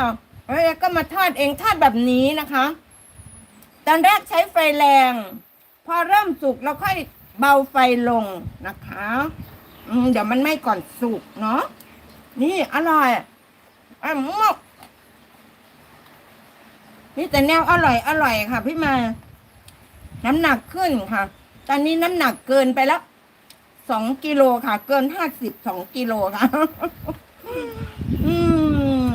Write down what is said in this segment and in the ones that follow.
ค่ะแล้วก็มาทอดเองทอดแบบนี้นะคะ ตอนแรกใช้ไฟแรง พอเริ่มสุกเราค่อยเบาไฟลงนะคะเดี๋ยวมันไม่ก่อนสุกเนาะนี่อร่อยอะมกนี่แต่แนวอร่อยอร่อยค่ะ พี่มา น้ำหนักขึ้นค่ะ ตอนนี้น้ำหนักเกินไปแล้วสองกิโลค่ะ เกินห้าสิบสองกิโลค่ะ อืม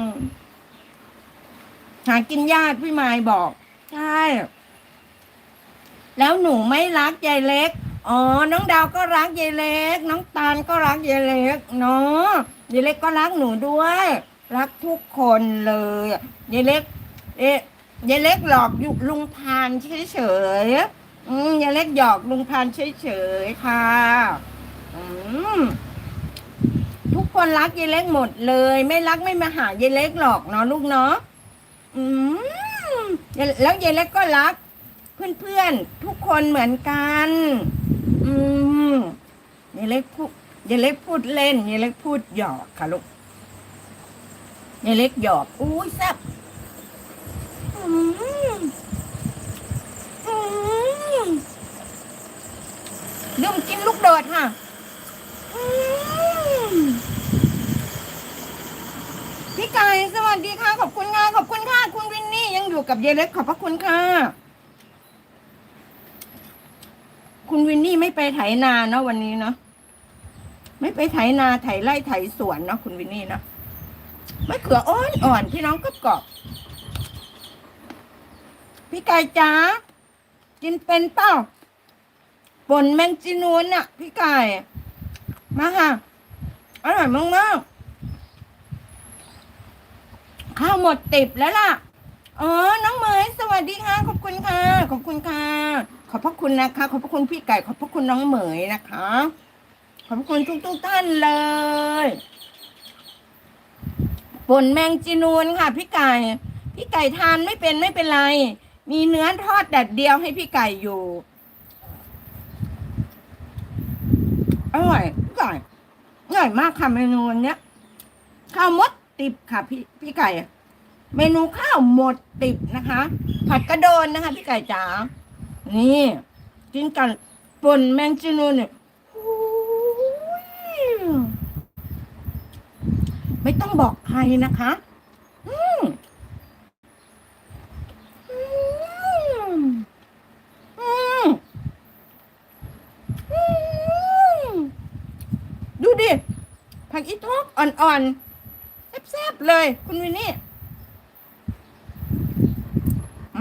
หากินยากพี่มายบอกใช่แล้วหนูไม่รักยายเล็ก อ๋อ น้องดาวก็รักยายเล็ก น้องตาลก็รักยายเล็กเนาะยายเล็กก็รักหนูด้วย รักทุกคนเลยยายเล็ก เอ๊ะยายเล็กหลอกยุลุงพานเฉยๆอืมยายเล็กหยอกลุงพานเฉยๆค่ะ อืมทุกคนรักยายเล็กหมดเลย ไม่รักไม่มาหายายเล็กหรอกเนาะลูกเนาะ อืมแล้วยายเล็กก็รัก เพื่อนๆทุกคนเหมือนกัน อืมยายเล็กพูดยายเล็กพูดเล่นยายเล็กพูดหยอกค่ะลูกยายเล็กหยอกอุ้ยแซ่บอืมอืมลืมกินลูกโดดค่ะอืมพี่ไก่ส วัสดีค่ะ ขอบคุณค่ะขอบคุณค่ะ คุณวินนี่ยังอยู่กับยายเล็กขอบพระคุณค่ะ คุณวินนี่ไม่ไปไถนาเนาะวันนี้เนาะไม่ไปไถนาไถไร่ไถสวนเนาะคุณวินนี่เนาะไม่เขืออ่อนอ่อนพี่น้องก็กรอบพี่ไก่จ๋ากินเป็นเปล่าป่นแมงจีนูนน่ะพี่ไก่มาค่ะอร่อยมากมากๆ ข้าวหมดติบแล้วล่ะอ๋อน้องเหมยสวัสดีค่ะ ขอบคุณค่ะ ขอบคุณค่ะ ขอบพระคุณนะคะ ขอบพระคุณพี่ไก่ ขอบพระคุณน้องเหมยนะคะ ขอบพระคุณทุกๆท่านเลยป่นแมงจีนูนค่ะ พี่ไก่ พี่ไก่ทานไม่เป็นไม่เป็นไร มีเนื้อทอดแดดเดียวให้พี่ไก่อยู่อร่อยพี่ไก่อร่อยมากค่ะเมนูนเนี้ยข้าวมด ติบค่ะ พี่พี่ไก่ เมนูข้าวหมดติบนะคะ ผัดกระโดนนะคะ พี่ไก่จ๋านี่กินกันป่นแมงจีนูนเนี่ยไม่ต้องบอกใครนะคะอืมอืมอืมอืมดูดิผักอีทอกอ่อนๆ แซ่บๆเลย คุณวินนี่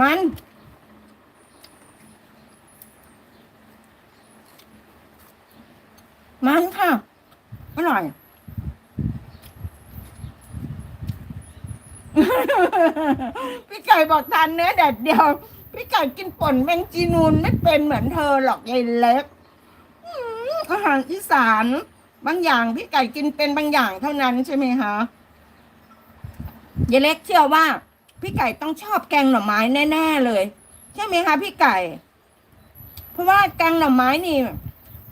มัน มันค่ะ อร่อยพี่ไก่บอกทานเนื้อแดดเดียว พี่ไก่กินป่นแมงจีนูนไม่เป็นเหมือนเธอหรอกยายเล็กอืมอาหารอีสาน บางอย่างพี่ไก่กินเป็นบางอย่างเท่านั้นใช่ไหมคะ ยายเล็กเชื่อว่า พี่ไก่ต้องชอบแกงหน่อไม้แน่ ๆ เลย ใช่ไหมคะพี่ไก่ เพราะว่าแกงหน่อไม้นี่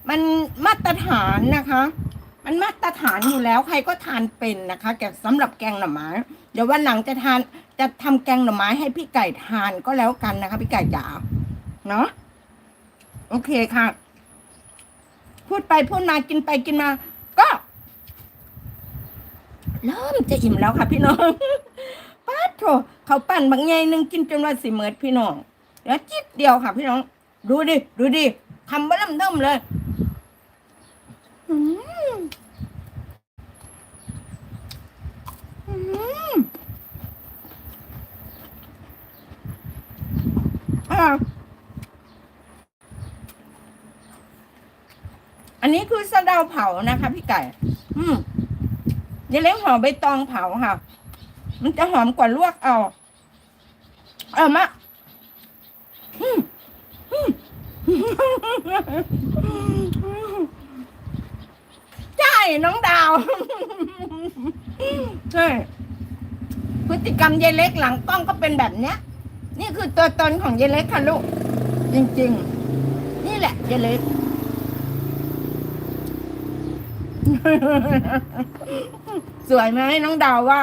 มันมาตรฐานนะคะ มันมาตรฐานอยู่แล้วใครก็ทานเป็นนะคะแกสำหรับแกงหน่อไม้ เดี๋ยววันหลังจะทานจะทำแกงหน่อไม้ให้พี่ไก่ทานก็แล้วกันนะคะ พี่ไก่จ๋าเนาะโอเคค่ะ พูดไปพูดมากินไปกินมา เริ่มจะอิ่มแล้วค่ะพี่น้องป้าดโถเขาปั่นบางไงนึงกินจนว่าสิเมิดพี่น้อง แล้วจิตเดียวค่ะพี่น้อง ดูดิ ดูดิคำบ้าลำเทิมเลยอันนี้คือสะเดาเผานะคะพี่ไก่ อืม อย่าเลี้ยงหอมใบตองเผาค่ะ มันจะหอมกว่าลวกเอา เอามาใช่น้องดาวใช่พฤติกรรมยายเล็กหลังกล้องก็เป็นแบบเนี้ย นี่คือตัวตนของยายเล็กค่ะลูก จริง ๆ นี่แหละยายเล็ก สวยไหมน้องดาวว่า